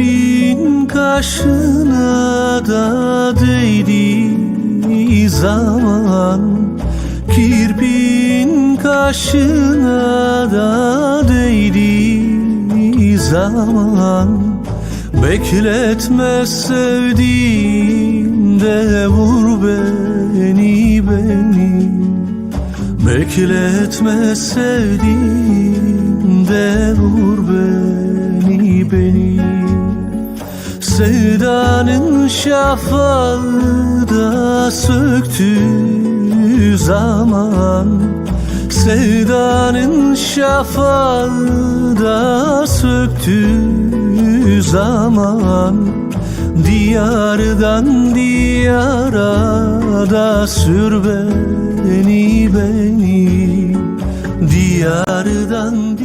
Kirpin kaşına da değdiği zaman. Kirpin kaşına da değdiği zaman. Bekletme sevdiğimde vur beni beni. Bekletme sevdiğimde vur beni beni Sevdanın şafağı da söktüğü zaman. Sevdanın şafağı da söktüğü zaman. Diyardan diyara da sür beni beni. Diyardan